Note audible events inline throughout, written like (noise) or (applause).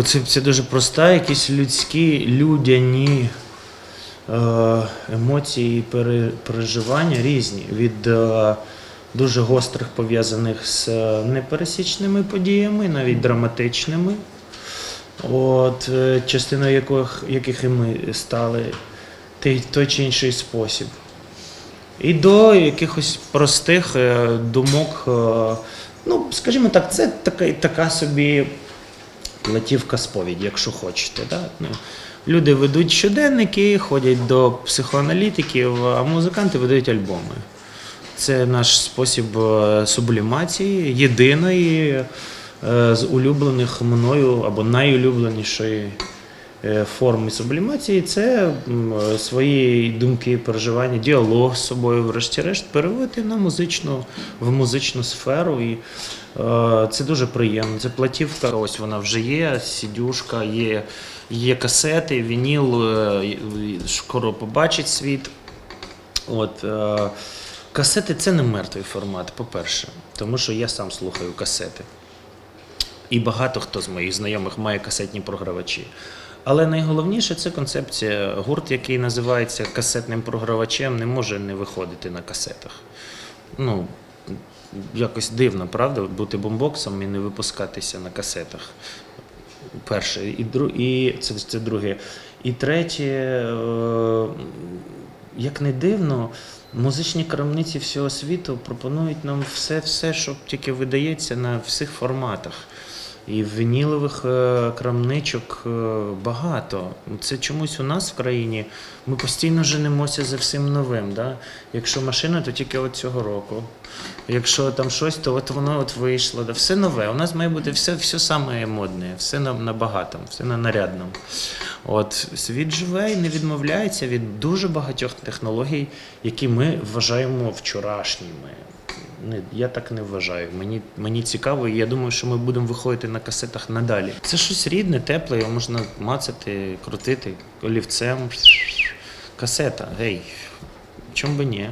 концепція дуже проста, якісь людські, людяні е, емоції, пере- переживання різні від е, дуже гострих пов'язаних з е, непересічними подіями, навіть драматичними. От, частиною яких, яких і ми стали той, чи інший спосіб. І до якихось простих думок, ну, скажімо так, це така, така собі платівка сповіді, якщо хочете. Да? Ну, люди ведуть щоденники, ходять до психоаналітиків, а музиканти видають альбоми. Це наш спосіб е, сублімації, єдиної е, з улюблених мною або найулюбленішої е, форми сублімації це свої думки, переживання, діалог з собою, врешті-решт, переводити на музичну, в музичну сферу. І е, це дуже приємно. Це платівка, ось вона вже є, сідюшка, є, є касети, вініл, е, скоро побачить світ. От, касети це не мертвий формат, по-перше, тому що я сам слухаю касети. І багато хто з моїх знайомих має касетні програвачі. Але найголовніше це концепція. Гурт, який називається касетним програвачем, не може не виходити на касетах. Ну, якось дивно, правда, бути бомбоксом і не випускатися на касетах. Перше. І, дру... і це, це друге. І третє, е, як не дивно, музичні крамниці всього світу пропонують нам все, все, що тільки видається на всіх форматах. І вінілових е, крамничок е, багато. Це чомусь у нас в країні. Ми постійно женемося за всім новим. Да? Якщо машина, то тільки от цього року. Якщо там щось, то от воно от вийшло. Да? Все нове. У нас має бути все, все саме модне, все на, на багатому, все на нарядному. От світ живе і не відмовляється від дуже багатьох технологій, які ми вважаємо вчорашніми. Не, я так не вважаю. Мені, мені цікаво, і я думаю, що ми будемо виходити на касетах надалі. Це щось рідне, тепле, його можна мацати, крутити олівцем. Касета, гей, чому би ні?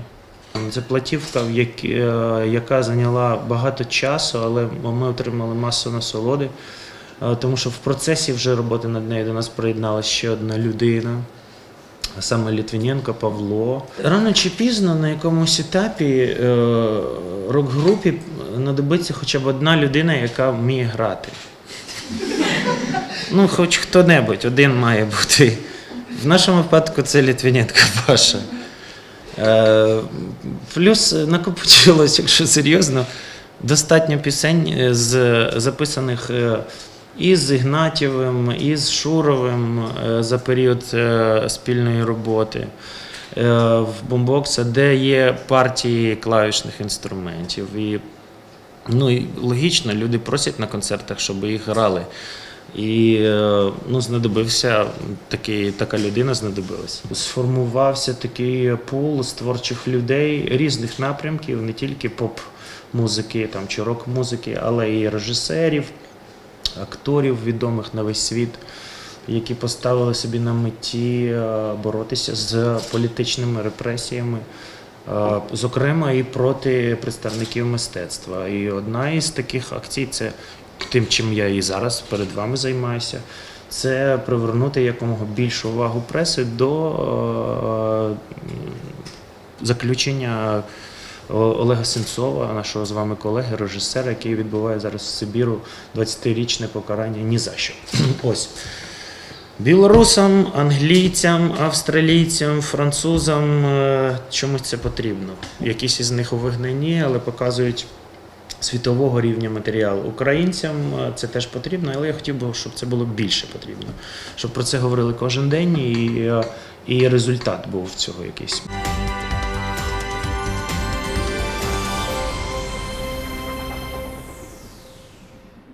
Це платівка, е, яка зайняла багато часу, але ми отримали масу насолоди, е, тому що в процесі вже роботи над нею до нас приєдналася ще одна людина. Саме Літвіненко Павло. Рано чи пізно на якомусь етапі е, рок-групі знадобиться хоча б одна людина, яка вміє грати. Ну, хоч хто-небудь, один має бути. В нашому випадку це Літвіненко Паша. Е, Плюс накопичилось, якщо серйозно, достатньо пісень е, з записаних і з Ігнатєвим, і з Шуровим е, за період е, спільної роботи е, в бомбокса, де є партії клавішних інструментів. І, ну, і логічно, люди просять на концертах, щоб їх грали. І ну, знадобився такий, така людина знадобилася. Сформувався такий пул з творчих людей різних напрямків, не тільки поп-музики там, чи рок-музики, але і режисерів, акторів відомих на весь світ, які поставили собі на меті е, боротися з політичними репресіями. Е, Зокрема, і проти представників мистецтва. І одна із таких акцій це тим, чим я і зараз перед вами займаюся, це привернути якомога більшу увагу преси до е, заключення Олега Сенцова, нашого з вами колеги, режисера, який відбуває зараз в Сибіру 20-річне покарання ні за що. (clears throat) Ось. Білорусам, англійцям, австралійцям, французам е, чомусь це потрібно. Якісь із них у вигнанні, але показують світового рівня матеріал. Українцям е, це теж потрібно, але я хотів би, щоб це було більше потрібно. Щоб про це говорили кожен день і, е, і результат був цього якийсь.